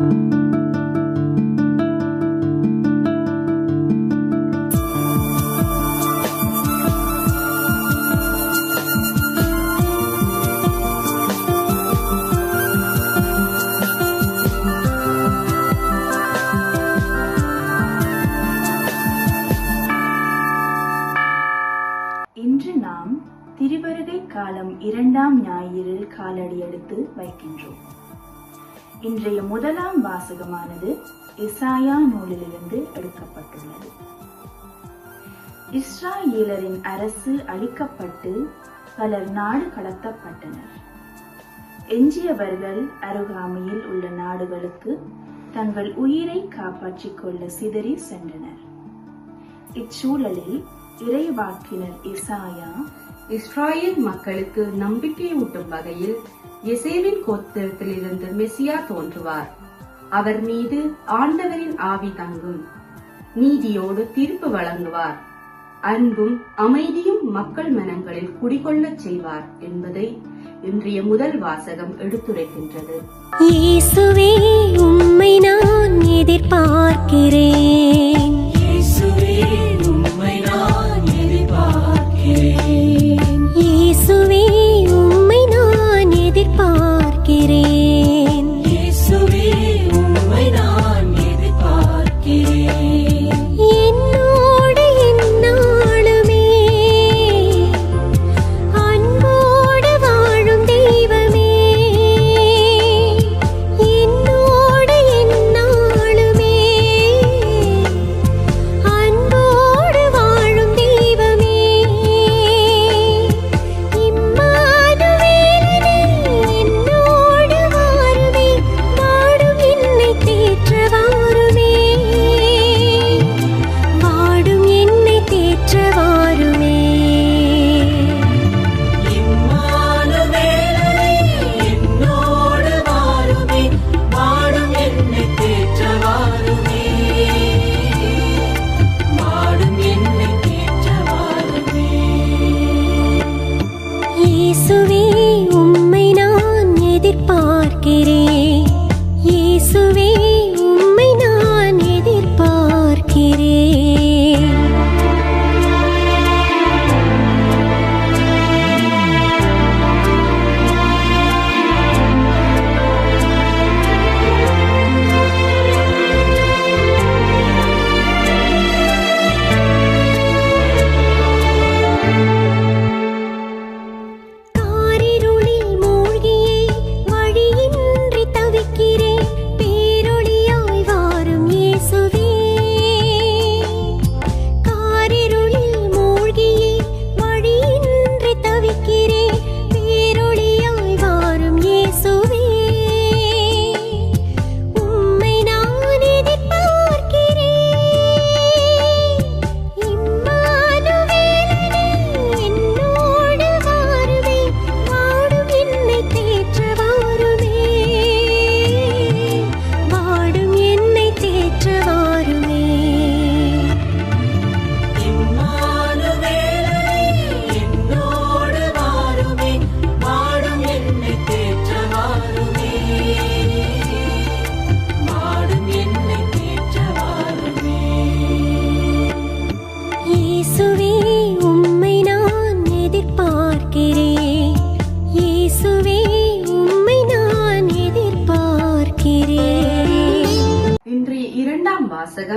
இன்று நாம் திருவருகை காலம் இரண்டாம் ஞாயிறில் காலடி எடுத்து வைக்கின்றோம். இன்றைய முதலாம் வாசகமானது இசாயா நூலிலிருந்து எடுக்கப்பட்டுள்ளது. இஸ்ராயேலரின் அரசு அழிக்கப்பட்டு பலர் நாடு கடத்தப்பட்டனர். எஞ்சியவர்கள் அருகாமையில் உள்ள நாடுகளுக்கு தங்கள் உயிரை காப்பாற்றிக் கொள்ள சிதறி சென்றனர். இச்சூழலில் இறைவாக்கினர் இசாயா இஸ்ராயல் மக்களுக்கு நம்பிக்கையூட்டும் வகையில் எசேவின் கோத்திரத்திலிருந்து மெசியா தோன்றுவார். அவர் மீது ஆண்டவரின் ஆவி தங்கும். நீதியோடு தீர்ப்பு வழங்குவார். அன்பும் அமைதியும் மக்கள் மனங்களில் குடிகொள்ளச் செய்வார் என்பதை இன்றைய முதல் வாசகம் எடுத்துரைக்கின்றது. இயேசுவே உம்மை நான் எதிர்பார்க்கிறேன். பார்க்கிறேன். இயேசுவே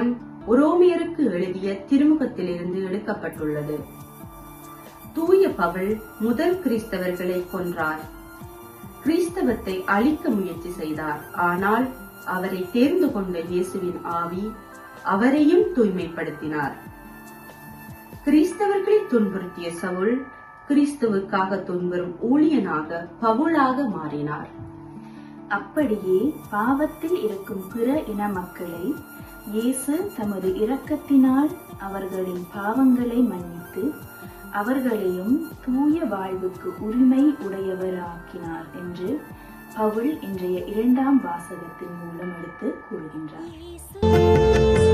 வாசகம் உரோமியருக்கு எழுதிய திருமுகத்திலிருந்து எடுக்கப்பட்டுள்ளது. தூய பவுல் முதல் கிறிஸ்தவர்களை கொன்றார். கிறிஸ்தவத்தை அழிக்க முயற்சி செய்தார். ஆனால் அவரை தேர்ந்து கொண்ட இயேசுவின் ஆவி அவரையும் தூய்மைப்படுத்தினார். கிறிஸ்தவர்களை துன்புறுத்திய சவுல் கிறிஸ்துவுக்காக துன்புறும் ஊழியனாக பவுலாக மாறினார். அப்படியே பாவத்தில் இருக்கும் பிற இன மக்களை இயேசு தமது இரக்கத்தினால் அவர்களின் பாவங்களை மன்னித்து அவர்களையும் தூய வாழ்வுக்கு உரிமை உடையவராக்கினார் என்று பவுல் இன்றைய இரண்டாம் வாசகத்தின் மூலம் எடுத்து கூறுகின்றார்.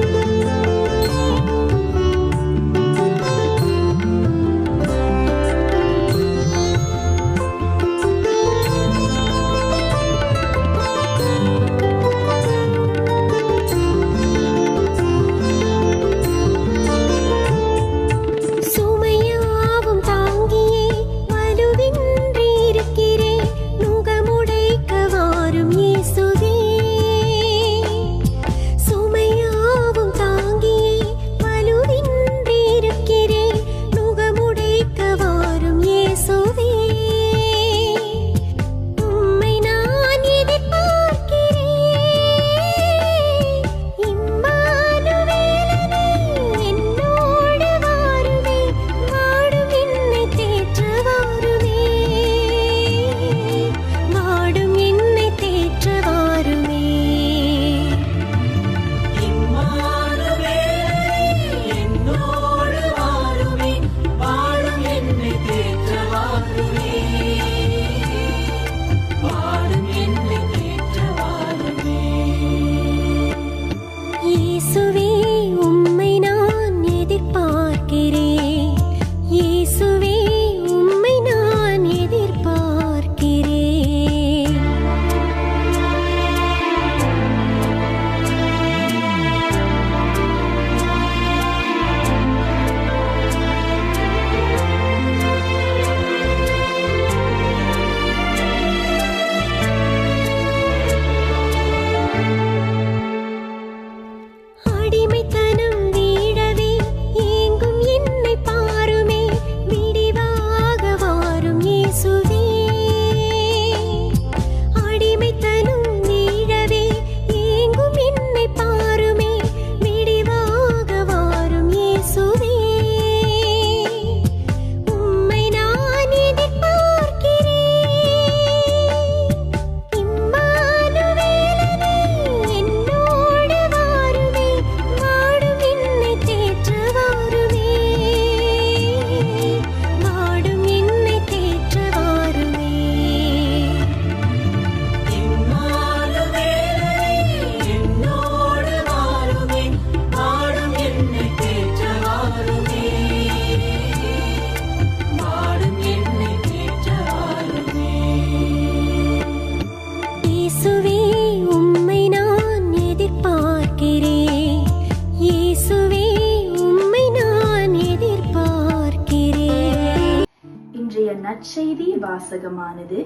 நற்செய்தி வாசகமானது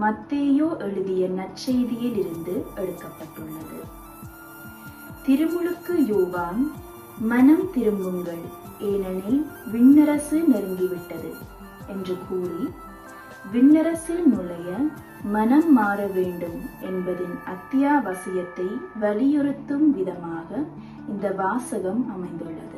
மத்தேயோ எழுதிய நற்செய்தியில் இருந்து எடுக்கப்பட்டுள்ளது. திருமுழுக்கு யோவான் மனம் திரும்புங்கள் ஏனெனில் விண்ணரசு நெருங்கிவிட்டது என்று கூறி விண்ணரசில் நுழைய மனம் மாற வேண்டும் என்பதின் அத்தியாவசியத்தை வலியுறுத்தும் விதமாக இந்த வாசகம் அமைந்துள்ளது.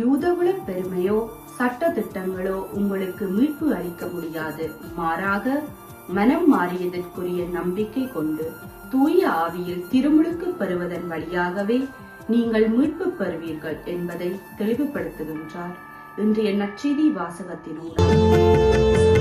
யூதகுல பெருமையோ சட்ட திட்டங்களோ உங்களுக்கு மீட்பு அளிக்க முடியாது. மாறாக மனம் மாறியதற்குரிய நம்பிக்கை கொண்டு தூய ஆவியில் திருமுழுக்கு பெறுவதன் வழியாகவே நீங்கள் மீட்பு பெறுவீர்கள் என்பதை தெளிவுபடுத்துகின்றார் இன்றைய நச்செய்தி வாசகத்தினூடாக